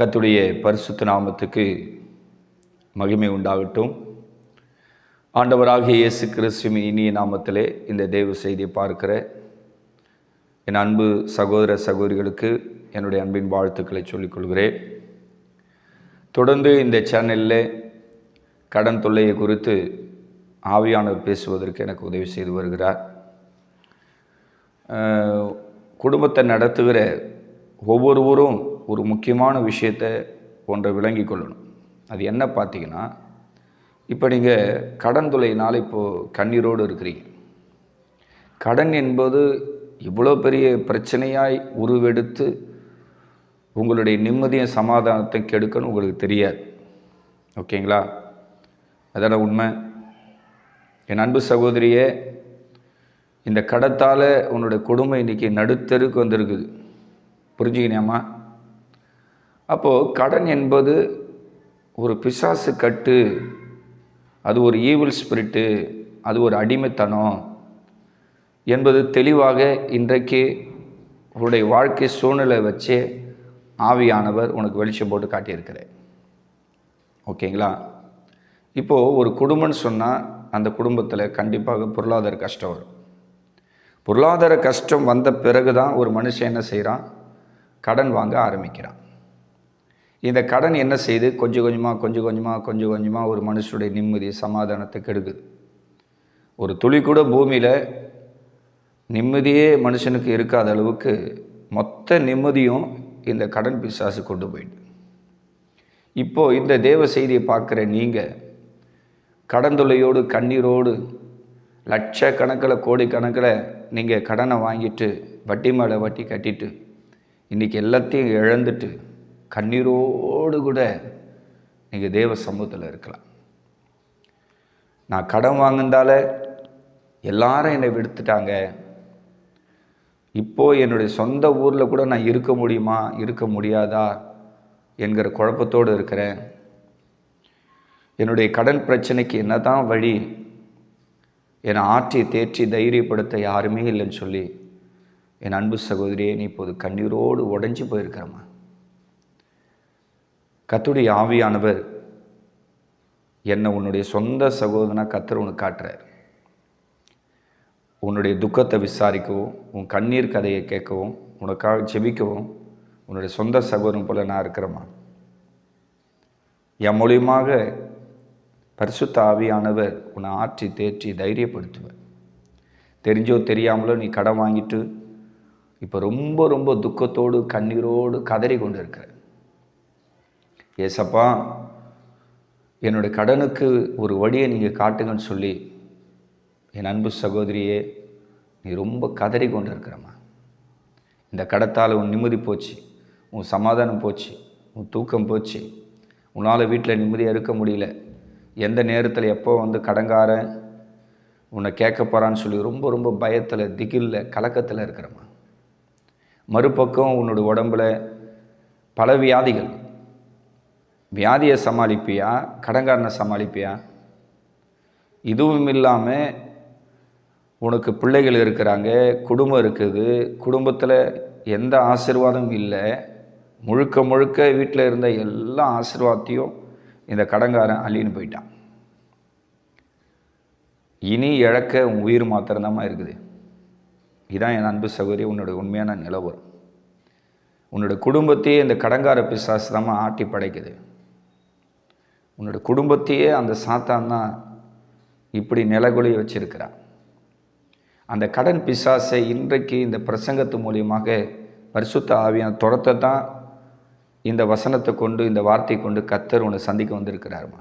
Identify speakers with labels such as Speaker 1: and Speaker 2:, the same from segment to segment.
Speaker 1: கத்துடைய பரிசுத்த நாமத்துக்கு மகிமை உண்டாகட்டும் ஆண்டவராகிய இயேசு கிறிஸ்துவின் இனிய நாமத்திலே இந்த தேவ செய்தியை பார்க்கிற என் அன்பு சகோதர சகோதரிகளுக்கு என்னுடைய அன்பின் வாழ்த்துக்களை சொல்லிக்கொள்கிறேன் தொடர்ந்து இந்த சேனலில் கடன் தொல்லையை குறித்து ஆவியானவர் பேசுவதற்கு எனக்கு உதவி செய்து வருகிறார் குடும்பத்தை நடத்துகிற ஒவ்வொருவரும் ஒரு முக்கியமான விஷயத்தை ஒன்றை விளங்கி கொள்ளணும் அது என்ன பார்த்தீங்கன்னா இப்போ நீங்கள் கடன் தொலைனால் இப்போது கண்ணீரோடு இருக்கிறீங்க கடன் என்பது இவ்வளோ பெரிய பிரச்சனையாய் உருவெடுத்து உங்களுடைய நிம்மதியும் சமாதானத்தை கெடுக்கணும் உங்களுக்கு தெரியாது ஓகேங்களா அதான உண்மை என் அன்பு சகோதரியே இந்த கடத்தால் உன்னோட கொடுமை இன்றைக்கி நடுத்தருக்கு வந்திருக்குது புரிஞ்சுக்கினியாம்மா அப்போது கடன் என்பது ஒரு பிசாசு கட்டு அது ஒரு ஈவில் ஸ்பிரிட்டு அது ஒரு அடிமைத்தனம் என்பது தெளிவாக இன்றைக்கு உங்களுடைய வாழ்க்கை சூழ்நிலை வச்சே ஆவியானவர் உனக்கு வெளிச்சம் போட்டு காட்டியிருக்கிறேன் ஓகேங்களா இப்போது ஒரு குடும்பம்னு சொன்னால் அந்த குடும்பத்தில் கண்டிப்பாக பொருளாதார கஷ்டம் வரும் பொருளாதார கஷ்டம் வந்த பிறகு தான் ஒரு மனுஷன் என்ன செய்கிறான் கடன் வாங்க ஆரம்பிக்கிறான் இந்த கடன் என்ன செய்து கொஞ்சம் கொஞ்சமாக கொஞ்சம் கொஞ்சமாக கொஞ்சம் கொஞ்சமாக ஒரு மனுஷனுடைய நிம்மதி சமாதானத்தை கெடுக்குது ஒரு துளி கூட பூமியில் நிம்மதியே மனுஷனுக்கு இருக்காத அளவுக்கு மொத்த நிம்மதியும் இந்த கடன் பிசாசு கொண்டு போயிட்டு இப்போது இந்த தேவ செய்தியை பார்க்குற நீங்கள் கடந்துளையோடு கண்ணீரோடு லட்சக்கணக்கில் கோடிக்கணக்கில் நீங்கள் கடனை வாங்கிட்டு வட்டி மேலே வட்டி கட்டிட்டு இன்றைக்கி எல்லாத்தையும் இழந்துட்டு கண்ணீரோடு கூட நீங்கள் தேவ சமூகத்தில் இருக்கலாம் நான் கடன் வாங்கினால எல்லாரும் என்னை விடுத்துட்டாங்க இப்போது என்னுடைய சொந்த ஊரில் கூட நான் இருக்க முடியுமா இருக்க முடியாதா என்கிற குழப்பத்தோடு இருக்கிறேன் என்னுடைய கடன் பிரச்சனைக்கு என்ன தான் வழி என்னை ஆற்றி தேற்றி தைரியப்படுத்த யாருமே இல்லைன்னு சொல்லி என் அன்பு சகோதரியே நீ இப்போது கண்ணீரோடு உடஞ்சி போயிருக்கிறம்மா கத்துடைய ஆவியானவர் என்னை உன்னுடைய சொந்த சகோதரனாக கத்துற உனக்கு காட்டுறார் உன்னுடைய துக்கத்தை விசாரிக்கவும் உன் கண்ணீர் கதையை கேட்கவும் உனக்காக ஜெபிக்கவும் உன்னுடைய சொந்த சகோதரன் போல் நான் இருக்கிறேம்மா என் மூலியமாக பரிசுத்த ஆவியானவர் உன்னை ஆற்றி தேற்றி தைரியப்படுத்துவர் தெரிஞ்சோ தெரியாமலோ நீ கடன் வாங்கிட்டு இப்போ ரொம்ப ரொம்ப துக்கத்தோடு கண்ணீரோடு கதறி கொண்டு இருக்கிற ஏசப்பா என்னுடைய கடனுக்கு ஒரு வழியை நீங்கள் காட்டுங்கன்னு சொல்லி என் அன்பு சகோதரியே நீ ரொம்ப கதறி கொண்டு இருக்கிறம்மா இந்த கடத்தால் உன் நிம்மதி போச்சு உன் சமாதானம் போச்சு உன் தூக்கம் போச்சு உன்னால் வீட்டில் நிம்மதியாக இருக்க முடியல எந்த நேரத்தில் எப்போ வந்து கடங்கார உன்னை கேட்க போகிறான்னு சொல்லி ரொம்ப ரொம்ப பயத்தில் திகிலில் கலக்கத்தில் இருக்கிறம்மா மறுபக்கம் உன்னோட உடம்பில் பல வியாதிகள் வியாதியை சமாளிப்பியா கடங்காரனை சமாளிப்பியா இதுவும் இல்லாமல் உனக்கு பிள்ளைகள் இருக்கிறாங்க குடும்பம் இருக்குது குடும்பத்தில் எந்த ஆசிர்வாதமும் இல்லை முழுக்க முழுக்க வீட்டில் இருந்த எல்லா ஆசிர்வாதத்தையும் இந்த கடங்காரன் அள்ளின்னு போயிட்டான் இனி இழக்க உன் உயிர் மாத்திரம்தான் இருக்குது இதுதான் என் அன்பு சகோதரி உன்னோட உண்மையான நிலவரம் உன்னோட குடும்பத்தையே இந்த கடங்கார பிசாசு தான் ஆட்டி படைக்குது உன்னோட குடும்பத்தையே அந்த சாத்தான் தான் இப்படி நிலகுலி வச்சிருக்கிறான் அந்த கடன் பிசாசை இன்றைக்கு இந்த பிரசங்கத்து மூலியமாக பரிசுத்த ஆவியான துரத்தை தான் இந்த வசனத்தை கொண்டு இந்த வார்த்தை கொண்டு கத்தர் உன்னை சந்திக்க வந்திருக்கிறாருமா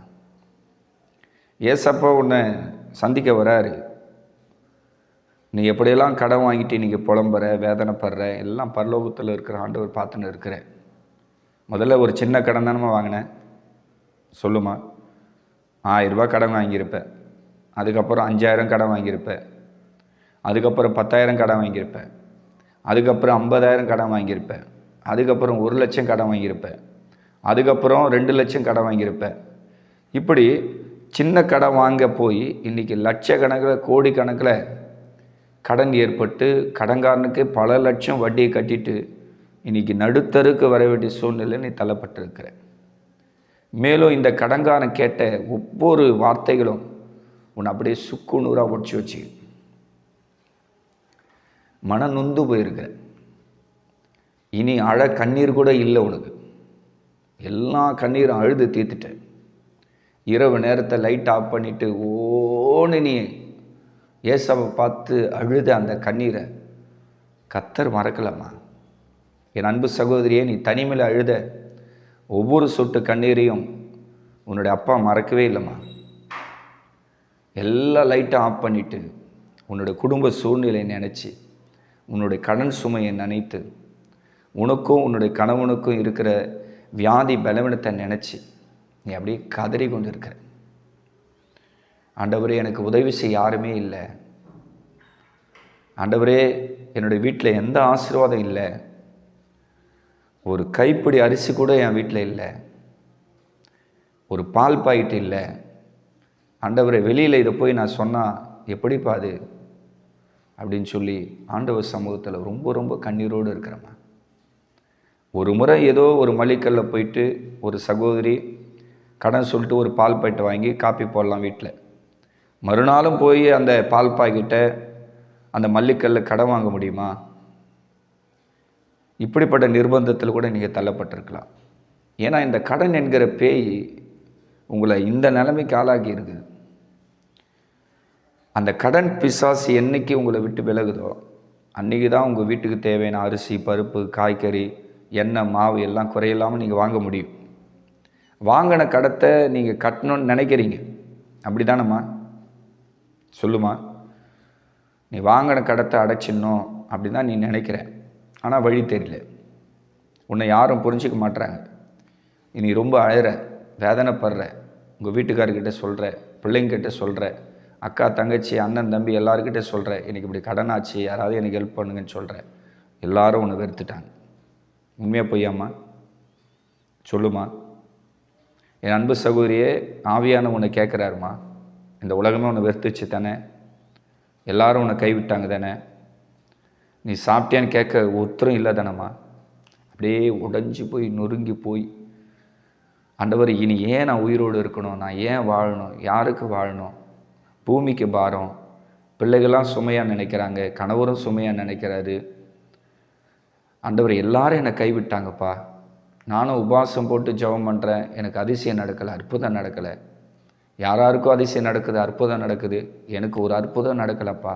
Speaker 1: ஏசப்பா உன்னை சந்திக்க வராரு நீ எப்படியெல்லாம் கடன் வாங்கிட்டு நீங்கள் புலம்புற வேதனைப்படுற எல்லாம் பரலோகத்தில் இருக்கிற ஆண்டவர் பார்த்துன்னு இருக்கிற முதல்ல ஒரு சின்ன கடன் தானே வாங்கினேன் சொல்லுமா ஆயிரரூபா கடன் வாங்கியிருப்பேன் அதுக்கப்புறம் அஞ்சாயிரம் கடன் வாங்கியிருப்பேன் அதுக்கப்புறம் பத்தாயிரம் கடன் வாங்கியிருப்பேன் அதுக்கப்புறம் ஐம்பதாயிரம் கடன் வாங்கியிருப்பேன் அதுக்கப்புறம் ஒரு லட்சம் கடன் வாங்கியிருப்பேன் அதுக்கப்புறம் ரெண்டு லட்சம் கடன் வாங்கியிருப்பேன் இப்படி சின்ன கடன் வாங்க போய் இன்றைக்கி லட்சக்கணக்கில் கோடிக்கணக்கில் கடன் ஏற்பட்டு கடன்காரனுக்கு பல லட்சம் வட்டியை கட்டிட்டு இன்றைக்கி நடுத்தருக்கு வர வேண்டிய சூழ்நிலை நீ தள்ளப்பட்டிருக்கிறேன் மேலும் இந்த கடங்கான கேட்ட ஒவ்வொரு வார்த்தைகளும் உன்னை அப்படியே சுக்கு நூறாக உடச்சி வச்சு மன நொந்து போயிருக்க இனி அழ கண்ணீர் கூட இல்லை உனக்கு எல்லா கண்ணீரும் அழுது தீர்த்துட்டேன் இரவு நேரத்தை லைட் ஆஃப் பண்ணிவிட்டு ஓன்னு நீ ஏசாவை பார்த்து அழுத அந்த கண்ணீரை கத்தர் மறக்கலம்மா என் அன்பு சகோதரியே நீ தனிமையில் அழுத ஒவ்வொரு சொட்டு கண்ணீரையும் உன்னுடைய அப்பா மறக்கவே இல்லைம்மா எல்லா லைட்டும் ஆஃப் பண்ணிவிட்டு உன்னுடைய குடும்ப சூழ்நிலையை நினச்சி உன்னுடைய கடன் சுமையை நினைத்து உனக்கும் உன்னுடைய கணவனுக்கும் இருக்கிற வியாதி பலவீனத்தை நினச்சி நீ அப்படியே கதறி கொண்டு இருக்கிற ஆண்டவரே எனக்கு உதவி செய்ய யாருமே இல்லை ஆண்டவரே என்னுடைய வீட்டில் எந்த ஆசீர்வாதம் இல்லை ஒரு கைப்பிடி அரிசி கூட என் வீட்டில் இல்லை ஒரு பால் பாக்கெட் இல்லை ஆண்டவரை வெளியில் இதை போய் நான் சொன்னால் எப்படிப்பா அது அப்படின்னு சொல்லி ஆண்டவர் சமூகத்தில் ரொம்ப ரொம்ப கண்ணீரோடு இருக்கிறவன் ஒரு முறை ஏதோ ஒரு மளிக்கல்ல போயிட்டு ஒரு சகோதரி கடன் சொல்லிட்டு ஒரு பால் பாக்கெட் வாங்கி காப்பி போடலாம் வீட்டில் மறுநாளும் போய் அந்த பால் பாக்கெட்டை அந்த மல்லிக்கல்ல கடன் வாங்க முடியுமா இப்படிப்பட்ட நிர்பந்தத்தில் கூட நீங்கள் தள்ளப்பட்டிருக்கலாம் ஏன்னா இந்த கடன் என்கிற பேய் உங்களை இந்த நிலைமைக்கு ஆளாகி இருக்குது அந்த கடன் பிசாசு என்றைக்கு உங்களை விட்டு விலகுதோ அன்றைக்கி தான் உங்கள் வீட்டுக்கு தேவையான அரிசி பருப்பு காய்கறி எண்ணெய் மாவு எல்லாம் குறையில்லாமல் நீங்கள் வாங்க முடியும் வாங்கின கடத்தை நீங்கள் கட்டணும்னு நினைக்கிறீங்க அப்படி தானம்மா சொல்லுமா நீ வாங்கின கடத்தை அடைச்சிடணும் அப்படி தான் நீ நினைக்கிறேன் ஆனால் வழி தெரியல உன்னை யாரும் புரிஞ்சிக்க மாட்டுறாங்க இனி ரொம்ப அழகிற வேதனைப்படுற உங்கள் வீட்டுக்காரர்கிட்ட சொல்கிற பிள்ளைங்கிட்ட சொல்கிற அக்கா தங்கச்சி அண்ணன் தம்பி எல்லாருக்கிட்ட சொல்கிற எனக்கு இப்படி கடன் ஆச்சு யாராவது எனக்கு ஹெல்ப் பண்ணுங்கன்னு சொல்கிறேன் எல்லாரும் உன்னை வெறுத்துட்டாங்க உண்மையாக பொய்யாமா சொல்லுமா என் அன்பு சகோதரியே ஆவியான உன்னை கேட்குறாருமா இந்த உலகமே உன்னை வெறுத்துச்சு தானே எல்லாரும் உன்னை கைவிட்டாங்க தானே நீ சாப்பிட்டியான்னு கேட்க ஒருத்தரும் இல்லை தானம்மா அப்படியே உடஞ்சி போய் நொறுங்கி போய் ஆண்டவர் இனி ஏன் நான் உயிரோடு இருக்கணும் நான் ஏன் வாழணும் யாருக்கு வாழணும் பூமிக்கு பாரம் பிள்ளைகள்லாம் சுமையாக நினைக்கிறாங்க கணவரும் சுமையாக நினைக்கிறாரு ஆண்டவர் எல்லாரும் என்னை கைவிட்டாங்கப்பா நானும் உபாசம் போட்டு ஜபம் பண்ணுறேன் எனக்கு அதிசயம் நடக்கலை அற்புதம் நடக்கலை யாராருக்கும் அதிசயம் நடக்குது அற்புதம் நடக்குது எனக்கு ஒரு அற்புதம் நடக்கலைப்பா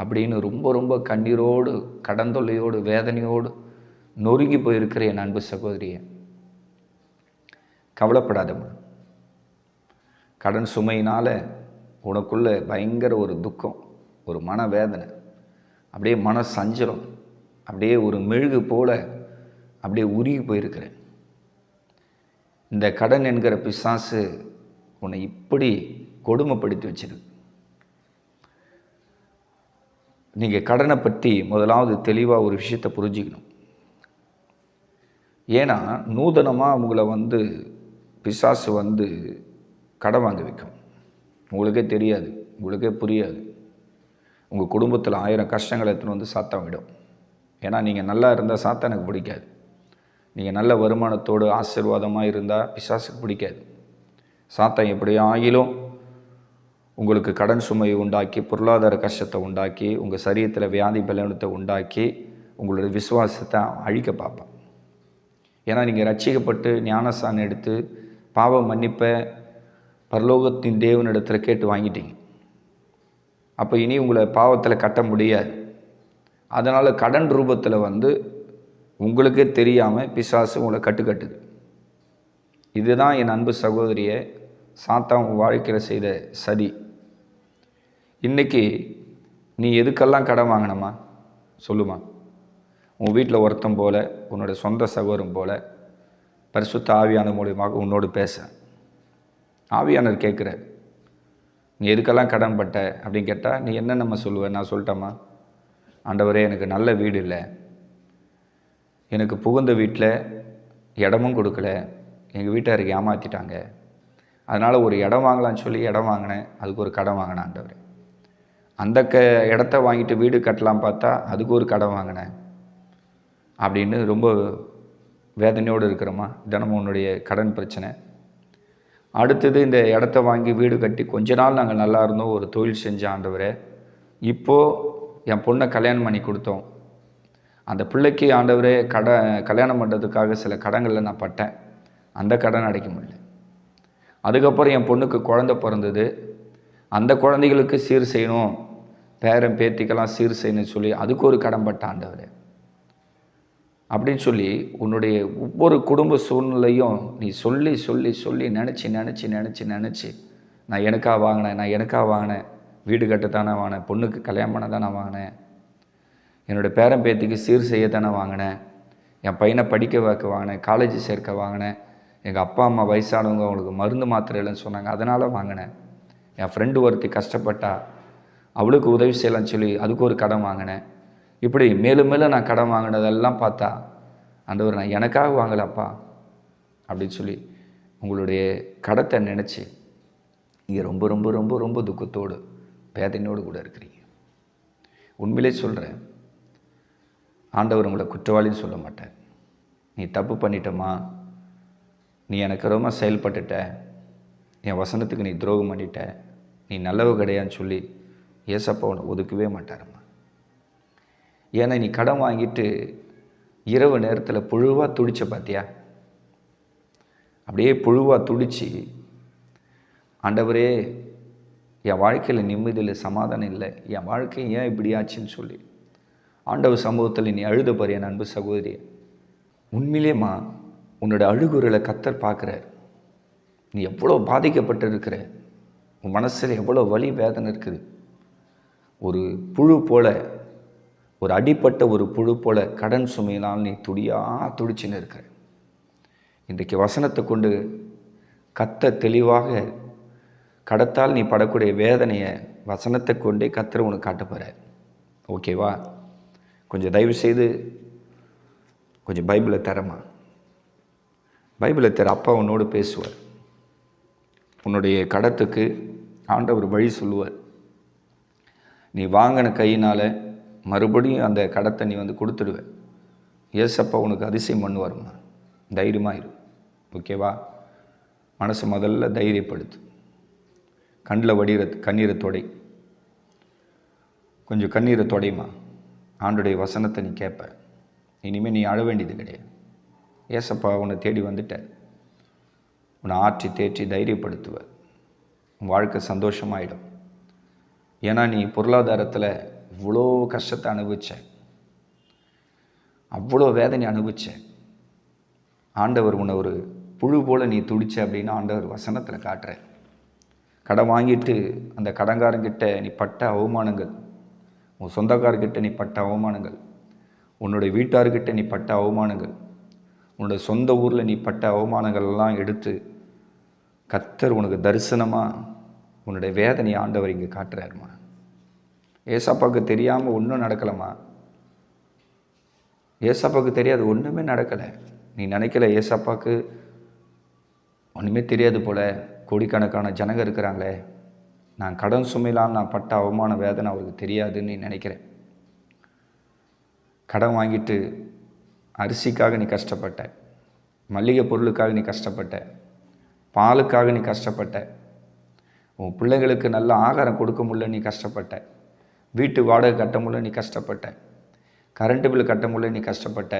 Speaker 1: அப்படின்னு ரொம்ப ரொம்ப கண்ணீரோடு கடந்தொல்லையோடு வேதனையோடு நொறுங்கி போயிருக்கிற என் அன்பு சகோதரியை கவலைப்படாதம்மா கடன் சுமையினால் உனக்குள்ளே பயங்கர ஒரு துக்கம் ஒரு மனவேதனை அப்படியே மன சஞ்சலம் அப்படியே ஒரு மெழுகு போல் அப்படியே உருகி போயிருக்கிறேன் இந்த கடன் என்கிற பிசாசு உன்னை இப்படி கொடுமைப்படுத்தி வச்சிருக்கு நீங்கள் கடனை பற்றி முதலாவது தெளிவாக ஒரு விஷயத்தை புரிஞ்சிக்கணும் ஏன்னா நூதனமாக உங்களை வந்து பிசாசு வந்து கடன் வாங்க வைக்கும் உங்களுக்கே தெரியாது உங்களுக்கே புரியாது உங்கள் குடும்பத்தில் ஆயிரம் கஷ்டங்களை எடுத்துன்னு வந்து சாத்தான் விடும் ஏன்னா நீங்கள் நல்லா இருந்தால் சாத்தா எனக்கு பிடிக்காது நீங்கள் நல்ல வருமானத்தோடு ஆசீர்வாதமாக இருந்தால் பிசாசுக்கு பிடிக்காது சாத்தா எப்படி ஆகிலும் உங்களுக்கு கடன் சுமையை உண்டாக்கி பொருளாதார கஷ்டத்தை உண்டாக்கி உங்கள் சரீரத்தில் வியாதி பலனத்தை உண்டாக்கி உங்களோட விசுவாசத்தை அழிக்க பார்ப்பேன் ஏன்னா நீங்கள் ரட்சிக்கப்பட்டு ஞானஸ்தானம் எடுத்து பாவ மன்னிப்பை பரலோகத்தின் தேவனிடத்தில் கேட்டு வாங்கிட்டீங்க அப்போ இனி உங்களை பாவத்தில் கட்ட முடியாது அதனால் கடன் ரூபத்தில் வந்து உங்களுக்கே தெரியாமல் பிசாசு உங்களை கட்டுக்கட்டுது இதுதான் என் அன்பு சகோதரியை சாத்தா உங்கள் வாழ்க்கையில் செய்த சதி இன்றைக்கி நீ எதுக்கெல்லாம் கடன் வாங்கினம்மா சொல்லுமா உன் வீட்டில் ஒருத்தம் போல் உன்னோட சொந்த சகோதரம் போல் பரிசுத்த ஆவியான மூலியமாக உன்னோடு பேச ஆவியானர் கேட்குற நீ எதுக்கெல்லாம் கடன் பட்ட அப்படின்னு கேட்டால் நீ என்ன நம்ம சொல்லுவ நான் சொல்லிட்டேம்மா ஆண்டவரே எனக்கு நல்ல வீடு இல்லை எனக்கு புகுந்த வீட்டில் இடமும் கொடுக்கல எங்கள் வீட்டாருக்கு ஏமாற்றிட்டாங்க அதனால் ஒரு இடம் வாங்கலான்னு சொல்லி இடம் வாங்கினேன் அதுக்கு ஒரு கடன் வாங்கினேன் ஆண்டவர் அந்த க இடத்த வாங்கிட்டு வீடு கட்டலாம் பார்த்தா அதுக்கு ஒரு கடன் வாங்கினேன் அப்படின்னு ரொம்ப வேதனையோடு இருக்கிறோமா தினமும் உன்னுடைய கடன் பிரச்சனை அடுத்தது இந்த இடத்த வாங்கி வீடு கட்டி கொஞ்ச நாள் நாங்கள் நல்லா இருந்தோம் ஒரு தொழில் செஞ்ச ஆண்டவர் இப்போது என் பொண்ணை கல்யாணம் பண்ணி கொடுத்தோம் அந்த பிள்ளைக்கு ஆண்டவரே கடை கல்யாணம் பண்ணுறதுக்காக சில கடங்களில் நான் பட்டேன் அந்த கடன் அடைக்க முடியல அதுக்கப்புறம் என் பொண்ணுக்கு குழந்த பிறந்தது அந்த குழந்தைகளுக்கு சீர் செய்யணும் பேரன் பேத்திக்கெல்லாம் சீர் செய்யணும்னு சொல்லி அதுக்கு ஒரு கடன்பட்ட ஆண்டவர் அப்படின்னு சொல்லி உன்னுடைய ஒவ்வொரு குடும்ப சூழ்நிலையும் நீ சொல்லி சொல்லி சொல்லி நினச்சி நினச்சி நினச்சி நினச்சி நான் எனக்காக வாங்கினேன் நான் எனக்காக வாங்கினேன் வீடு கட்டத்தானே வாங்கினேன் பொண்ணுக்கு கல்யாணம் பண்ண தானே வாங்கினேன் என்னோடய பேரன் பேத்திக்கு சீர் செய்ய தானே வாங்கினேன் என் பையனை படிக்க வைக்க வாங்கினேன் காலேஜ் சேர்க்க வாங்கினேன் எங்கள் அப்பா அம்மா வயசானவங்க அவங்களுக்கு மருந்து மாத்திரை இல்லைன்னு சொன்னாங்க அதனால் வாங்கினேன் என் ஃப்ரெண்டு ஒருத்தி கஷ்டப்பட்டா அவளுக்கு உதவி செய்யலாம்னு சொல்லி அதுக்கு ஒரு கடன் வாங்கினேன் இப்படி மேலும் மேலும் நான் கடன் வாங்கினதெல்லாம் பார்த்தா அந்த ஒரு நான் எனக்காக வாங்கலப்பா அப்படின்னு சொல்லி உங்களுடைய கடத்தை நினச்சி நீங்கள் ரொம்ப ரொம்ப ரொம்ப ரொம்ப துக்கத்தோடு பேதனையோடு கூட இருக்கிறீங்க உண்மையிலே சொல்கிறேன் ஆண்டவர் உங்களை குற்றவாளின்னு சொல்ல மாட்டேன் நீ தப்பு பண்ணிட்டோமா நீ எனக்கு ரொம்ப செயல்பட்டுட்ட என் வசனத்துக்கு நீ துரோகம் பண்ணிட்ட நீ நல்லவ கிடையான்னு சொல்லி ஏசப்பா உன்னை ஒதுக்கவே மாட்டாரம்மா ஏன்னா நீ கடன் வாங்கிட்டு இரவு நேரத்தில் புழுவாக துடிச்ச பார்த்தியா அப்படியே புழுவாக துடிச்சு ஆண்டவரே என் வாழ்க்கையில் நிம்மதியில் சமாதானம் இல்லை என் வாழ்க்கை ஏன் இப்படி ஆச்சுன்னு சொல்லி ஆண்டவர் சமூகத்தில் நீ அழுத பாரு என் அன்பு சகோதரி உண்மையிலேம்மா உன்னோட அழுகுறலை கத்தர் பார்க்குற நீ எவ்வளோ பாதிக்கப்பட்டு இருக்கிற உன் மனசில் எவ்வளோ வலி வேதனை இருக்குது ஒரு புழு போல ஒரு அடிப்பட்ட ஒரு புழு போல கடன் சுமையினால் நீ துடியாக துடிச்சின்னு இருக்கிற இன்றைக்கு வசனத்தை கொண்டு கத்த தெளிவாக கடத்தால் நீ படக்கூடிய வேதனையை வசனத்தை கொண்டே கத்திர உனக்கு காட்ட ஓகேவா கொஞ்சம் தயவு செய்து கொஞ்சம் பைபிளை தரமா பைபிளை தர அப்பா உன்னோடு பேசுவார் உன்னுடைய கடத்துக்கு ஆண்டவர் வழி சொல்லுவார் நீ வாங்கின கையினால் மறுபடியும் அந்த கடத்தை நீ வந்து கொடுத்துடுவேன் ஏசப்பா உனக்கு அதிசயம் பண்ணுவார்மா தைரியமாக இரு ஓகேவா மனசு முதல்ல தைரியப்படுத்து கண்ணில் வடிகிற கண்ணீரை தொடை கொஞ்சம் கண்ணீரை தொடையுமா ஆண்டுடைய வசனத்தை நீ கேட்ப இனிமேல் நீ அழ வேண்டியது கிடையாது ஏசப்பா உன்னை தேடி வந்துட்டேன் உன்னை ஆற்றி தேற்றி தைரியப்படுத்துவ உன் வாழ்க்கை சந்தோஷமாயிடும் ஏன்னா நீ பொருளாதாரத்தில் இவ்வளோ கஷ்டத்தை அனுபவிச்ச அவ்வளோ வேதனை அனுபவிச்ச ஆண்டவர் உன்னை ஒரு புழு போல் நீ துடிச்ச அப்படின்னு ஆண்டவர் வசனத்தில் காட்டுற கடன் வாங்கிட்டு அந்த கடங்காரங்கிட்ட நீ பட்ட அவமானங்கள் உன் சொந்தக்காரர்கிட்ட நீ பட்ட அவமானங்கள் உன்னோட வீட்டார்கிட்ட நீ பட்ட அவமானங்கள் உன்னோட சொந்த ஊரில் நீ பட்ட அவமானங்கள்லாம் எடுத்து கத்தர் உனக்கு தரிசனமாக உன்னுடைய வேதனையை ஆண்டவர் இங்கே காட்டுறாருமா ஏசப்பாவுக்கு தெரியாமல் ஒன்றும் நடக்கலம்மா ஏசப்பாவுக்கு தெரியாது ஒன்றுமே நடக்கலை நீ நினைக்கல ஏசப்பாவுக்கு ஒன்றுமே தெரியாது போல் கோடிக்கணக்கான ஜனங்க இருக்கிறாங்களே நான் கடன் சுமையிலாம் நான் பட்ட அவமான வேதனை அவருக்கு தெரியாதுன்னு நீ நினைக்கிறேன் கடன் வாங்கிட்டு அரிசிக்காக நீ கஷ்டப்பட்ட மல்லிகை பொருளுக்காக நீ கஷ்டப்பட்ட பாலுக்காக நீ கஷ்டப்பட்ட உன் பிள்ளைங்களுக்கு நல்ல ஆகாரம் கொடுக்க முடியல நீ கஷ்டப்பட்ட வீட்டு வாடகை கட்ட முடியல நீ கஷ்டப்பட்ட கரண்ட் பில் கட்ட முடியல நீ கஷ்டப்பட்ட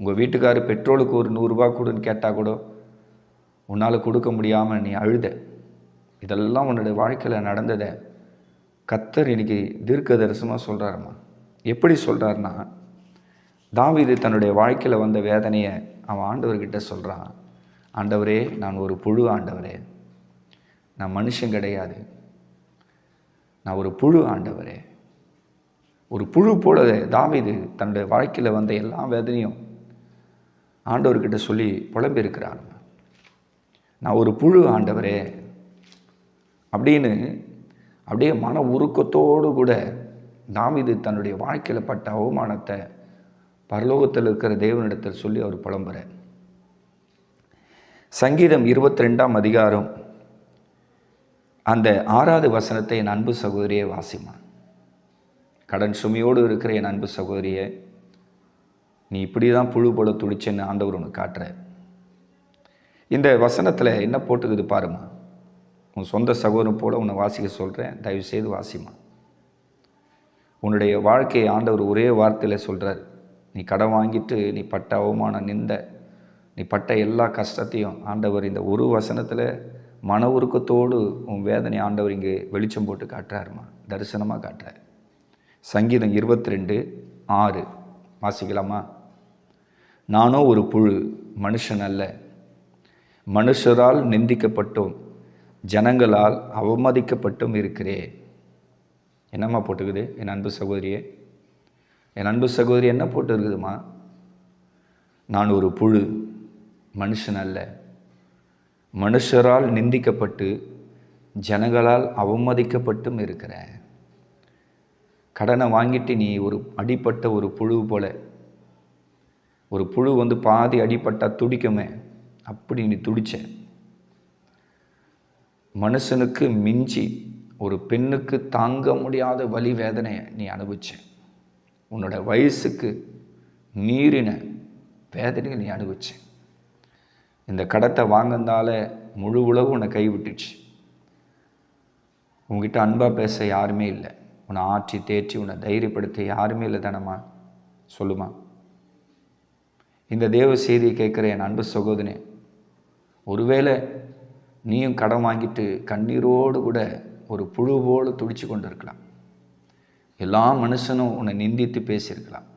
Speaker 1: உங்கள் வீட்டுக்காரர் பெட்ரோலுக்கு ஒரு நூறுரூவா கொடுன்னு கேட்டால் கூட உன்னால் கொடுக்க முடியாமல் நீ அழுத இதெல்லாம் உன்னோட வாழ்க்கையில் நடந்ததை கத்தர் இன்னைக்கு தீர்க்க தரிசனமாக சொல்கிறாரம்மா எப்படி தாவி இது தன்னுடைய வாழ்க்கையில் வந்த வேதனையை அவன் ஆண்டவர்கிட்ட சொல்கிறான் ஆண்டவரே நான் ஒரு புழு ஆண்டவரே நான் மனுஷன் கிடையாது நான் ஒரு புழு ஆண்டவரே ஒரு புழு போல தாவிது தன்னுடைய வாழ்க்கையில் வந்த எல்லா வேதனையும் ஆண்டவர்கிட்ட சொல்லி புலம்பியிருக்கிறான் நான் ஒரு புழு ஆண்டவரே அப்படின்னு அப்படியே மன உருக்கத்தோடு கூட தாவிது தன்னுடைய வாழ்க்கையில் பட்ட அவமானத்தை பரலோகத்தில் இருக்கிற தேவனிடத்தில் சொல்லி அவர் புலம்புற சங்கீதம் இருபத்தி ரெண்டாம் அதிகாரம் அந்த ஆறாவது வசனத்தை என் அன்பு சகோதரியை வாசிமா கடன் சுமையோடு இருக்கிற என் அன்பு சகோதரியை நீ இப்படி தான் புழு போல துடிச்சேன்னு ஆண்டவர் உனக்கு காட்டுற இந்த வசனத்தில் என்ன போட்டுக்குது பாருமா உன் சொந்த சகோதரன் போல உன்னை வாசிக்க சொல்கிறேன் தயவுசெய்து வாசிமா உன்னுடைய வாழ்க்கையை ஆண்டவர் ஒரே வார்த்தையில் சொல்கிறார் நீ கடன் வாங்கிட்டு நீ பட்ட அவமானம் நிந்த நீ பட்ட எல்லா கஷ்டத்தையும் ஆண்டவர் இந்த ஒரு வசனத்தில் மன உருக்கத்தோடு உன் வேதனை ஆண்டவர் இங்கே வெளிச்சம் போட்டு காட்டுறாருமா தரிசனமாக காட்டுறாரு சங்கீதம் இருபத்தி ரெண்டு ஆறு வாசிக்கலாமா நானோ ஒரு புழு மனுஷன் அல்ல மனுஷரால் நிந்திக்கப்பட்டும் ஜனங்களால் அவமதிக்கப்பட்டும் இருக்கிறேன் என்னம்மா போட்டுக்குது என் அன்பு சகோதரியே என் அன்பு சகோதரி என்ன போட்டு இருக்குதுமா நான் ஒரு புழு மனுஷன் அல்ல மனுஷரால் நிந்திக்கப்பட்டு ஜனங்களால் அவமதிக்கப்பட்டும் இருக்கிற கடனை வாங்கிட்டு நீ ஒரு அடிப்பட்ட ஒரு புழு போல ஒரு புழு வந்து பாதி அடிப்பட்டால் துடிக்குமே அப்படி நீ துடிச்ச மனுஷனுக்கு மிஞ்சி ஒரு பெண்ணுக்கு தாங்க முடியாத வலி வேதனையை நீ அனுபவிச்ச உன்னோட வயசுக்கு மீறின வேதனையை நீ அனுபவிச்சேன் இந்த கடத்தை வாங்கினால முழு உலகம் உன்னை கைவிட்டுச்சு உங்ககிட்ட அன்பாக பேச யாருமே இல்லை உன்னை ஆற்றி தேற்றி உன்னை தைரியப்படுத்த யாருமே இல்லை தானம்மா சொல்லுமா இந்த தேவ செய்தியை கேட்குற என் அன்பு சகோதரனே ஒருவேளை நீயும் கடன் வாங்கிட்டு கண்ணீரோடு கூட ஒரு புழு போல் துடிச்சு கொண்டு இருக்கலாம் எல்லா மனுஷனும் உன்னை நிந்தித்து பேசியிருக்கலாம்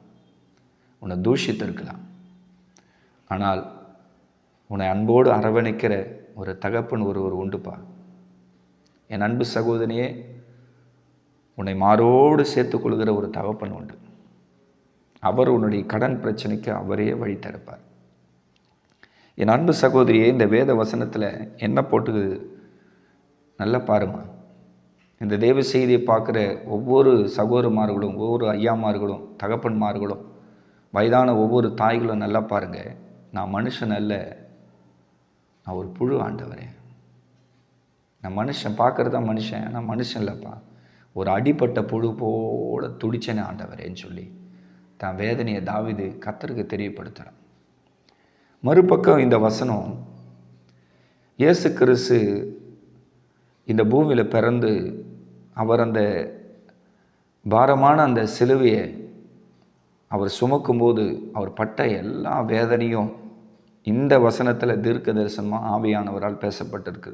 Speaker 1: உன்னை தூஷித்து இருக்கலாம் ஆனால் உன்னை அன்போடு அரவணைக்கிற ஒரு தகப்பன் ஒருவர் உண்டுப்பா என் அன்பு சகோதரியே உன்னை மாறோடு கொள்கிற ஒரு தகப்பன் உண்டு அவர் உன்னுடைய கடன் பிரச்சனைக்கு அவரே வழி தரப்பார் என் அன்பு சகோதரியே இந்த வேத வசனத்தில் என்ன போட்டுக்குது நல்லா பாருமா இந்த தேவ செய்தியை பார்க்குற ஒவ்வொரு சகோதரமார்களும் ஒவ்வொரு ஐயாமார்களும் தகப்பன்மார்களும் வயதான ஒவ்வொரு தாய்களும் நல்லா பாருங்கள் நான் மனுஷன் அல்ல நான் ஒரு புழு ஆண்டவரே நான் மனுஷன் பார்க்குறது தான் மனுஷன் நான் மனுஷன் இல்லைப்பா ஒரு அடிப்பட்ட புழு போல துடிச்சனே ஆண்டவரேன்னு சொல்லி தான் வேதனையை தாவிது கத்தருக்கு தெரியப்படுத்துகிறான் மறுபக்கம் இந்த வசனம் இயேசு கிறிஸ்து இந்த பூமியில் பிறந்து அவர் அந்த பாரமான அந்த சிலுவையை அவர் சுமக்கும்போது அவர் பட்ட எல்லா வேதனையும் இந்த வசனத்தில் தீர்க்க தரிசனமாக ஆவியானவரால் பேசப்பட்டிருக்கு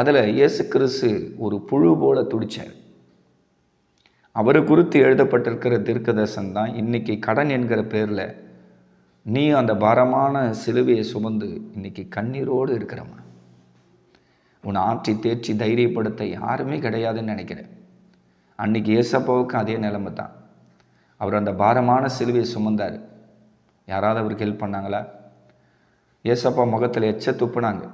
Speaker 1: அதில் இயேசு கிறிஸ்து ஒரு புழு போல துடித்தார் அவர் குறித்து எழுதப்பட்டிருக்கிற தீர்க்கதர்சன் தான் இன்றைக்கி கடன் என்கிற பேரில் நீ அந்த பாரமான சிலுவையை சுமந்து இன்னைக்கு கண்ணீரோடு இருக்கிறவன் உன் ஆற்றி தேர்ச்சி தைரியப்படுத்த யாருமே கிடையாதுன்னு நினைக்கிறேன் அன்னைக்கு ஏசப்பாவுக்கும் அதே நிலைமை தான் அவர் அந்த பாரமான சிலுவையை சுமந்தார் யாராவது அவருக்கு ஹெல்ப் பண்ணாங்களா ஏசப்பா முகத்தில் எச்ச துப்புனாங்க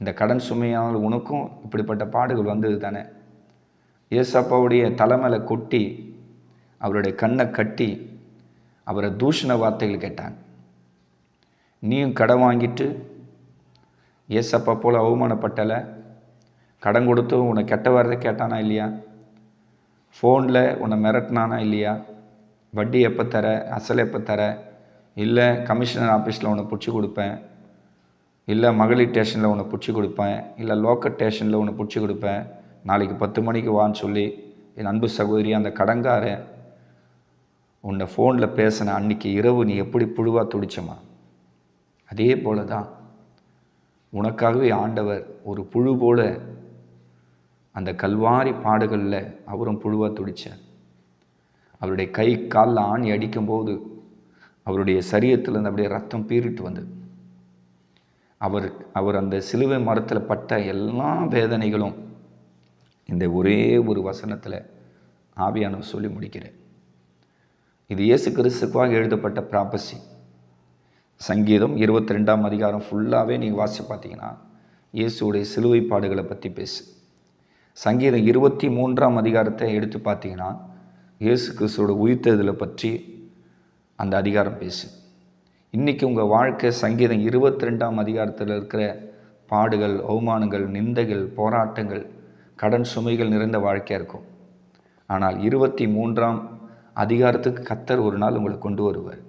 Speaker 1: இந்த கடன் சுமையால் உனக்கும் இப்படிப்பட்ட பாடுகள் வந்தது தானே ஏசப்பாவுடைய தலைமையில் கொட்டி அவருடைய கண்ணை கட்டி அவரை தூஷண வார்த்தைகள் கேட்டாங்க நீயும் கடன் வாங்கிட்டு ஏசப்பா போல் அவமானப்பட்டலை கடன் கொடுத்தும் உன்னை கெட்ட வார்த்தை கேட்டானா இல்லையா ஃபோனில் உன்னை மிரட்டினானா இல்லையா வட்டி எப்போ தர அசல் எப்போ தர இல்லை கமிஷனர் ஆஃபீஸில் உன்னை பிடிச்சி கொடுப்பேன் இல்லை மகளிர் ஸ்டேஷனில் உன்னை பிடிச்சி கொடுப்பேன் இல்லை லோக்கல் ஸ்டேஷனில் உன்னை பிடிச்சி கொடுப்பேன் நாளைக்கு பத்து மணிக்கு வான்னு சொல்லி என் அன்பு சகோதரி அந்த கடங்காரன் உன்னை ஃபோனில் பேசின அன்னைக்கு இரவு நீ எப்படி புழுவாக துடிச்சமா அதே போல தான் உனக்காகவே ஆண்டவர் ஒரு புழு போல அந்த கல்வாரி பாடுகளில் அவரும் புழுவாக துடித்தார் அவருடைய கை காலில் ஆணி அடிக்கும்போது அவருடைய சரியத்திலேருந்து அப்படியே ரத்தம் பீறிட்டு வந்தது அவர் அவர் அந்த சிலுவை மரத்தில் பட்ட எல்லா வேதனைகளும் இந்த ஒரே ஒரு வசனத்தில் ஆவியானவர் சொல்லி முடிக்கிறேன் இது இயேசு கிறிஸ்துக்காக எழுதப்பட்ட ப்ராபசி சங்கீதம் இருபத்தி ரெண்டாம் அதிகாரம் ஃபுல்லாகவே நீங்கள் வாசி பார்த்தீங்கன்னா இயேசுடைய சிலுவை பாடுகளை பற்றி பேசு சங்கீதம் இருபத்தி மூன்றாம் அதிகாரத்தை எடுத்து பார்த்தீங்கன்னா இயேசு கிறிஸ்துவோட உயிர்த்ததில் பற்றி அந்த அதிகாரம் பேசு இன்றைக்கி உங்கள் வாழ்க்கை சங்கீதம் இருபத்தி ரெண்டாம் அதிகாரத்தில் இருக்கிற பாடுகள் அவமானங்கள் நிந்தைகள் போராட்டங்கள் கடன் சுமைகள் நிறைந்த வாழ்க்கையாக இருக்கும் ஆனால் இருபத்தி மூன்றாம் அதிகாரத்துக்கு கத்தர் ஒரு நாள் உங்களை கொண்டு வருவார்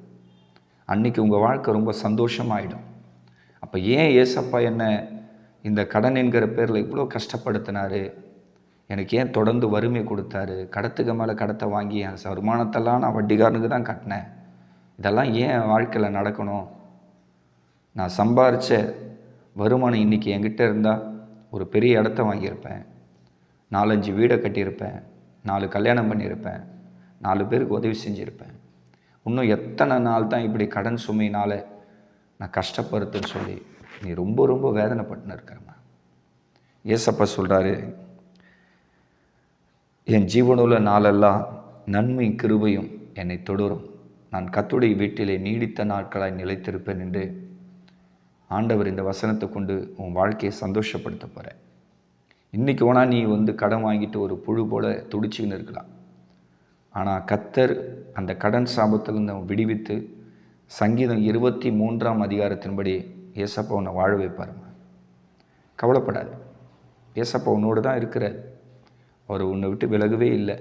Speaker 1: அன்றைக்கி உங்கள் வாழ்க்கை ரொம்ப சந்தோஷமாயிடும் அப்போ ஏன் ஏசப்பா என்ன இந்த கடன் என்கிற பேரில் இவ்வளோ கஷ்டப்படுத்தினார் எனக்கு ஏன் தொடர்ந்து வறுமை கொடுத்தாரு கடத்துக்கு மேலே கடத்தை வாங்கி என் வருமானத்தெல்லாம் நான் வட்டிக்காரனுக்கு தான் கட்டினேன் இதெல்லாம் ஏன் வாழ்க்கையில் நடக்கணும் நான் சம்பாரித்த வருமானம் இன்றைக்கி என்கிட்ட இருந்தால் ஒரு பெரிய இடத்த வாங்கியிருப்பேன் நாலஞ்சு வீடை கட்டியிருப்பேன் நாலு கல்யாணம் பண்ணியிருப்பேன் நாலு பேருக்கு உதவி செஞ்சுருப்பேன் இன்னும் எத்தனை நாள் தான் இப்படி கடன் சுமையினால் நான் கஷ்டப்படுத்துன்னு சொல்லி நீ ரொம்ப ரொம்ப வேதனைப்பட்டுன்னு இருக்கிறம்மா ஏசப்பா சொல்கிறாரு என் ஜீவனுள்ள நாளெல்லாம் நன்மை கிருபையும் என்னை தொடரும் நான் கத்துடைய வீட்டிலே நீடித்த நாட்களாய் நிலைத்திருப்பேன் என்று ஆண்டவர் இந்த வசனத்தை கொண்டு உன் வாழ்க்கையை சந்தோஷப்படுத்த போகிறேன் இன்றைக்கி ஓனால் நீ வந்து கடன் வாங்கிட்டு ஒரு புழு போல் துடிச்சுக்கின்னு இருக்கலாம் ஆனால் கத்தர் அந்த கடன் சாபத்திலிருந்து விடுவித்து சங்கீதம் இருபத்தி மூன்றாம் அதிகாரத்தின்படி ஏசப்பா உன்னை வாழ வைப்பாருமா கவலைப்படாது ஏசப்பா உன்னோடு தான் இருக்கிறார் அவர் உன்னை விட்டு விலகவே இல்லை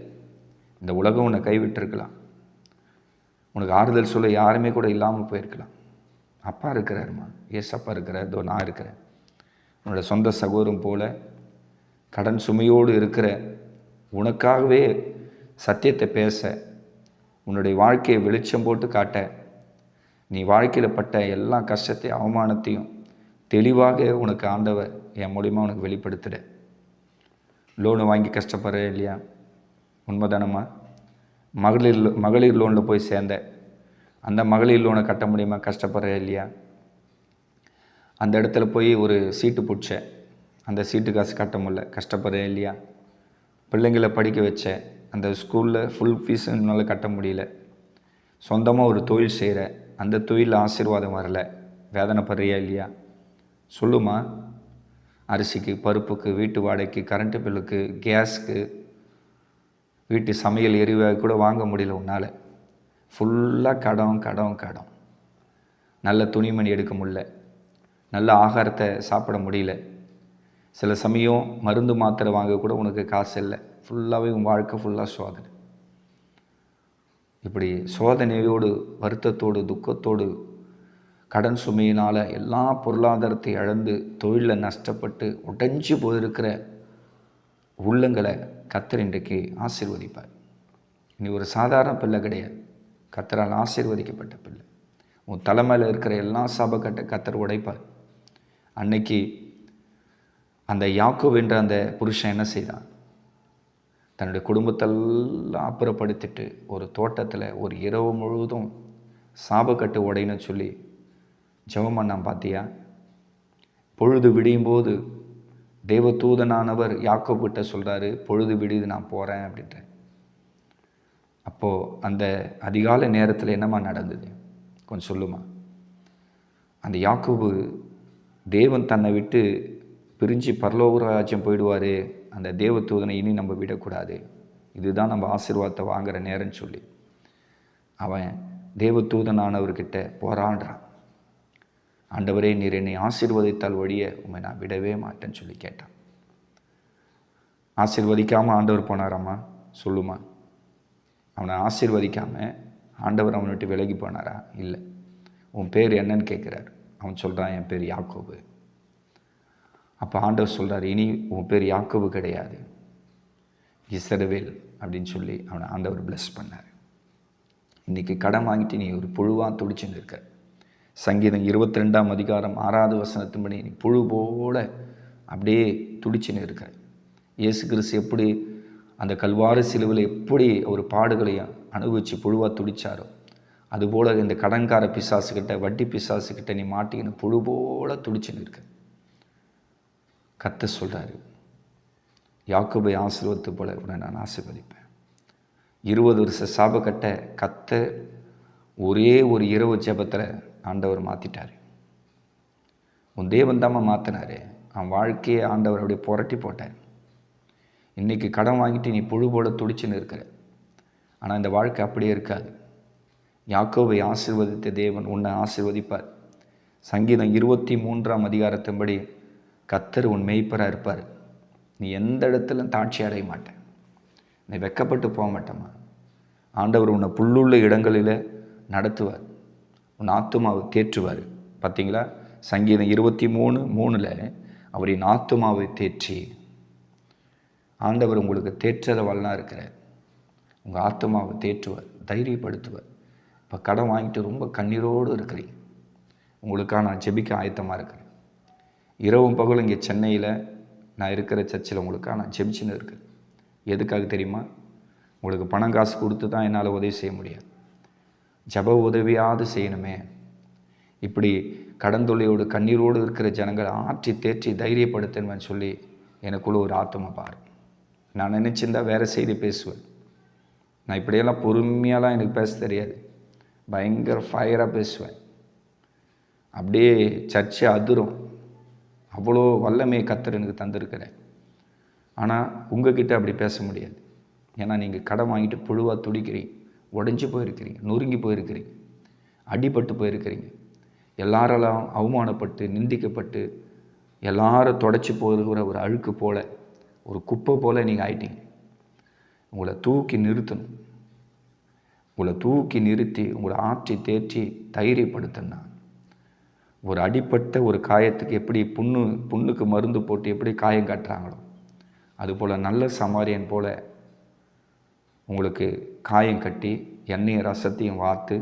Speaker 1: இந்த உலகம் உன்னை கைவிட்டிருக்கலாம் உனக்கு ஆறுதல் சொல்ல யாருமே கூட இல்லாமல் போயிருக்கலாம் அப்பா இருக்கிறாருமா எஸ் அப்பா இருக்கிறார் இதோ நான் இருக்கிறேன் உன்னோட சொந்த சகோதரம் போல் கடன் சுமையோடு இருக்கிற உனக்காகவே சத்தியத்தை பேச உன்னுடைய வாழ்க்கையை வெளிச்சம் போட்டு காட்ட நீ வாழ்க்கையில் பட்ட எல்லா கஷ்டத்தையும் அவமானத்தையும் தெளிவாக உனக்கு ஆண்டவர் என் மூலிமா உனக்கு வெளிப்படுத்துகிற லோனு வாங்கி கஷ்டப்படுற இல்லையா உண்மைதானம்மா மகளிர் மகளிர் லோனில் போய் சேர்ந்தேன் அந்த மகளிர் லோனை கட்ட முடியுமா கஷ்டப்படுறேன் இல்லையா அந்த இடத்துல போய் ஒரு சீட்டு பிடிச்சேன் அந்த சீட்டு காசு கட்ட முடில கஷ்டப்படுறேன் இல்லையா பிள்ளைங்களை படிக்க வச்சேன் அந்த ஸ்கூலில் ஃபுல் ஃபீஸ் என்னால் கட்ட முடியல சொந்தமாக ஒரு தொழில் செய்கிறேன் அந்த தொழிலில் ஆசீர்வாதம் வரல வேதனைப்படுறியா இல்லையா சொல்லுமா அரிசிக்கு பருப்புக்கு வீட்டு வாடகைக்கு கரண்ட்டு பில்லுக்கு கேஸ்க்கு வீட்டு சமையல் எரிவாயு கூட வாங்க முடியல உன்னால் ஃபுல்லாக கடம் கடம் கடம் நல்ல துணிமணி எடுக்க முடியல நல்ல ஆகாரத்தை சாப்பிட முடியல சில சமயம் மருந்து மாத்திரை வாங்க கூட உனக்கு காசு இல்லை ஃபுல்லாகவே உன் வாழ்க்கை ஃபுல்லாக சோதனை இப்படி சோதனையோடு வருத்தத்தோடு துக்கத்தோடு கடன் சுமையினால் எல்லா பொருளாதாரத்தை இழந்து தொழிலில் நஷ்டப்பட்டு உடைஞ்சு போயிருக்கிற உள்ளங்களை கத்தர் இன்றைக்கு ஆசிர்வதிப்பார் நீ ஒரு சாதாரண பிள்ளை கிடையாது கத்தரால் ஆசீர்வதிக்கப்பட்ட பிள்ளை உன் தலைமையில் இருக்கிற எல்லா சபக்கட்ட கத்தர் உடைப்பார் அன்னைக்கு அந்த யாக்கோவ் என்ற அந்த புருஷன் என்ன செய்தான் தன்னுடைய குடும்பத்தெல்லாம் அப்புறப்படுத்திட்டு ஒரு தோட்டத்தில் ஒரு இரவு முழுவதும் சாபக்கட்டு உடைன்னு சொல்லி ஜெபம் பார்த்தியா பொழுது விடியும் போது தேவதூதனானவர் யாக்கோபிட்ட சொல்கிறாரு பொழுது விடுது நான் போகிறேன் அப்படின்ற அப்போது அந்த அதிகால நேரத்தில் என்னம்மா நடந்தது கொஞ்சம் சொல்லுமா அந்த யாக்கோபு தேவன் தன்னை விட்டு பிரிஞ்சு பரலோகராஜ்யம் போயிடுவார் அந்த தூதனை இனி நம்ம விடக்கூடாது இதுதான் நம்ம ஆசீர்வாதத்தை வாங்குகிற நேரம்னு சொல்லி அவன் தேவதூதனானவர்கிட்ட போராடுறான் ஆண்டவரே நீர் என்னை ஆசீர்வதித்தால் ஒழிய உண்மை நான் விடவே மாட்டேன்னு சொல்லி கேட்டான் ஆசீர்வதிக்காமல் ஆண்டவர் போனாராம்மா சொல்லுமா அவனை ஆசீர்வதிக்காமல் ஆண்டவர் அவனை விட்டு விலகி போனாரா இல்லை உன் பேர் என்னன்னு கேட்குறாரு அவன் சொல்கிறான் என் பேர் யாக்கோபு அப்போ ஆண்டவர் சொல்கிறார் இனி உன் பேர் யாக்கோபு கிடையாது இசரவேல் அப்படின்னு சொல்லி அவனை ஆண்டவர் பிளஸ் பண்ணார் இன்றைக்கி கடன் வாங்கிட்டு நீ ஒரு புழுவாக துடிச்சுன்னு இருக்க சங்கீதம் இருபத்தி ரெண்டாம் அதிகாரம் ஆறாவது வசனத்தின்படி நீ புழு போல அப்படியே துடிச்சுன்னு இருக்கிற இயேசு கிறிஸ்து எப்படி அந்த கல்வாறு சிலுவில் எப்படி அவர் பாடுகளை அனுபவித்து புழுவாக துடித்தாரோ அதுபோல் இந்த கடன்கார பிசாசுக்கிட்ட வட்டி பிசாசுக்கிட்ட நீ மாட்டிக்கின்னு புழு போல துடிச்சுன்னு இருக்க கத்த சொல்கிறாரு யாக்குபை ஆசீர்வத்து போல உடனே நான் ஆசீர்வதிப்பேன் இருபது வருஷ சாபக்கட்டை கத்த ஒரே ஒரு இரவு ஜபத்தில் ஆண்டவர் மாற்றிட்டார் உன் தேவன் தாம்மா மாற்றினார் அவன் வாழ்க்கையை ஆண்டவர் அப்படியே புரட்டி போட்டார் இன்றைக்கி கடன் வாங்கிட்டு நீ புழு போல துடிச்சுன்னு இருக்கிற ஆனால் இந்த வாழ்க்கை அப்படியே இருக்காது யாக்கோவை ஆசிர்வதித்த தேவன் உன்னை ஆசிர்வதிப்பார் சங்கீதம் இருபத்தி மூன்றாம் அதிகாரத்தின்படி கத்தர் உன் மெய்ப்பராக இருப்பார் நீ எந்த இடத்துலையும் தாட்சி அடைய மாட்டேன் நீ வெக்கப்பட்டு போக மாட்டேம்மா ஆண்டவர் உன்னை புல்லுள்ள இடங்களில் நடத்துவார் உன் ஆத்துமாவை தேற்றுவார் பார்த்தீங்களா சங்கீதம் இருபத்தி மூணு மூணில் என் ஆத்துமாவை தேற்றி ஆண்டவர் உங்களுக்கு தேற்றதவெல்லாம் இருக்கிறார் உங்கள் ஆத்துமாவை தேற்றுவார் தைரியப்படுத்துவார் இப்போ கடன் வாங்கிட்டு ரொம்ப கண்ணீரோடு இருக்கிறீங்க உங்களுக்காக நான் ஜெபிக்க ஆயத்தமாக இருக்கிறேன் இரவும் பகலும் இங்கே சென்னையில் நான் இருக்கிற சர்ச்சில் உங்களுக்காக நான் ஜெபிச்சுன்னு இருக்கேன் எதுக்காக தெரியுமா உங்களுக்கு பணம் காசு கொடுத்து தான் என்னால் உதவி செய்ய முடியாது ஜப உதவியாவது செய்யணுமே இப்படி கடந்தொழியோடு கண்ணீரோடு இருக்கிற ஜனங்கள் ஆற்றி தேற்றி தைரியப்படுத்தினுவேன் சொல்லி எனக்குள்ள ஒரு ஆத்தம பார் நான் நினச்சிருந்தால் வேறு செய்தி பேசுவேன் நான் இப்படியெல்லாம் பொறுமையாலாம் எனக்கு பேச தெரியாது பயங்கர ஃபயராக பேசுவேன் அப்படியே சர்ச்சை அதிரும் அவ்வளோ வல்லமே கத்தர் எனக்கு தந்திருக்கிறேன் ஆனால் உங்ககிட்ட அப்படி பேச முடியாது ஏன்னா நீங்கள் கடன் வாங்கிட்டு புழுவாக துடிக்கிறீங்க உடஞ்சி போயிருக்கிறீங்க நொறுங்கி போயிருக்கிறீங்க அடிபட்டு போயிருக்கிறீங்க எல்லாரெல்லாம் அவமானப்பட்டு நிந்திக்கப்பட்டு எல்லாரும் தொடச்சி போகிற ஒரு அழுக்கு போல் ஒரு குப்பை போல் நீங்கள் ஆயிட்டீங்க உங்களை தூக்கி நிறுத்தணும் உங்களை தூக்கி நிறுத்தி உங்களை ஆற்றி தேற்றி தைரியப்படுத்தினா ஒரு அடிப்பட்ட ஒரு காயத்துக்கு எப்படி புண்ணு புண்ணுக்கு மருந்து போட்டு எப்படி காயம் காட்டுறாங்களோ அதுபோல் நல்ல சமாரியன் போல் உங்களுக்கு காயம் கட்டி எண்ணெய் ரசத்தையும் வாத்து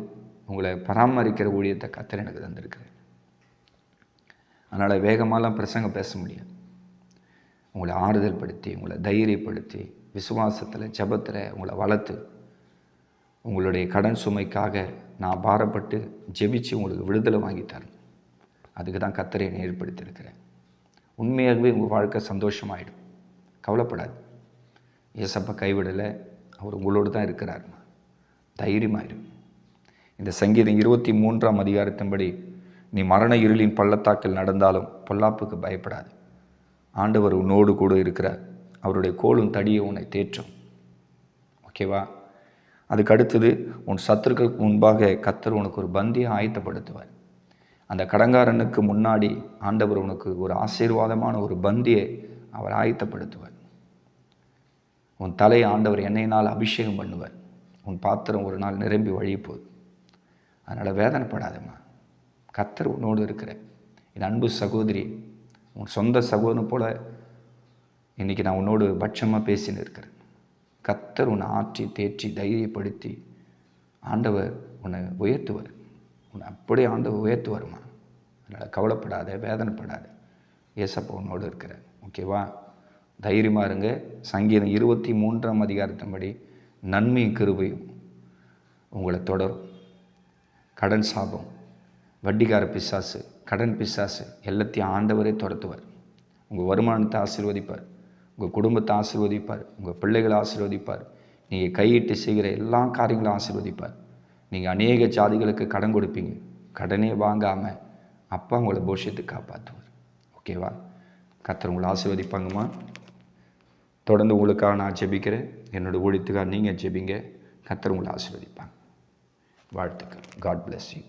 Speaker 1: உங்களை பராமரிக்கிற ஊழியத்தை கத்தர் எனக்கு தந்திருக்கிறார் அதனால் வேகமாலாம் பிரசங்கம் பேச முடியாது உங்களை ஆறுதல் படுத்தி உங்களை தைரியப்படுத்தி விசுவாசத்தில் ஜபத்தில் உங்களை வளர்த்து உங்களுடைய கடன் சுமைக்காக நான் பாரப்பட்டு ஜெபிச்சு உங்களுக்கு விடுதலை வாங்கி தரேன் அதுக்கு தான் கத்தரை என்னை ஏற்படுத்தியிருக்கிறேன் உண்மையாகவே உங்கள் வாழ்க்கை சந்தோஷமாயிடும் கவலைப்படாது ஏசப்பா கைவிடலை அவர் உங்களோடு தான் இருக்கிறார் தைரியமாயிரு இந்த சங்கீதம் இருபத்தி மூன்றாம் அதிகாரத்தின்படி நீ மரண இருளின் பள்ளத்தாக்கில் நடந்தாலும் பொல்லாப்புக்கு பயப்படாது ஆண்டவர் உன்னோடு கூட இருக்கிறார் அவருடைய கோலும் தடியை உன்னை தேற்றும் ஓகேவா அதுக்கு அடுத்தது உன் சத்துருக்களுக்கு முன்பாக கத்தர் உனக்கு ஒரு பந்தியை ஆயத்தப்படுத்துவார் அந்த கடங்காரனுக்கு முன்னாடி ஆண்டவர் உனக்கு ஒரு ஆசீர்வாதமான ஒரு பந்தியை அவர் ஆயத்தப்படுத்துவார் உன் தலையை ஆண்டவர் எண்ணெயினால் அபிஷேகம் பண்ணுவார் உன் பாத்திரம் ஒரு நாள் நிரம்பி வழி போகுது அதனால் வேதனைப்படாதம்மா கத்தர் உன்னோடு இருக்கிற என் அன்பு சகோதரி உன் சொந்த சகோதரன் போல் இன்றைக்கி நான் உன்னோடு பட்சமாக பேசின்னு இருக்கிறேன் கத்தர் உன்னை ஆற்றி தேற்றி தைரியப்படுத்தி ஆண்டவர் உன்னை உயர்த்துவார் உன்னை அப்படியே ஆண்டவர் உயர்த்துவாருமா அதனால் கவலைப்படாத வேதனைப்படாத ஏசப்பா உன்னோடு இருக்கிறேன் ஓகேவா தைரியமாக இருங்க சங்கீதம் இருபத்தி மூன்றாம் அதிகாரத்தின்படி நன்மை கிருபையும் உங்களை தொடரும் கடன் சாபம் வட்டிக்கார பிசாசு கடன் பிசாசு எல்லாத்தையும் ஆண்டவரே துரத்துவார் உங்கள் வருமானத்தை ஆசீர்வதிப்பார் உங்கள் குடும்பத்தை ஆசீர்வதிப்பார் உங்கள் பிள்ளைகளை ஆசீர்வதிப்பார் நீங்கள் கையிட்டு செய்கிற எல்லா காரியங்களும் ஆசீர்வதிப்பார் நீங்கள் அநேக ஜாதிகளுக்கு கடன் கொடுப்பீங்க கடனே வாங்காமல் அப்பா உங்களை போஷியத்துக்கு காப்பாற்றுவார் ஓகேவா கத்தர் உங்களை ஆசீர்வதிப்பாங்கம்மா தொடர்ந்து உங்களுக்காக நான் ஜெபிக்கிறேன் என்னோட ஊழியத்துக்காக நீங்கள் ஜெபிங்க கத்தர் உங்களை ஆசீர்வதிப்பாங்க வாழ்த்துக்கள் காட் பிளஸ் யூ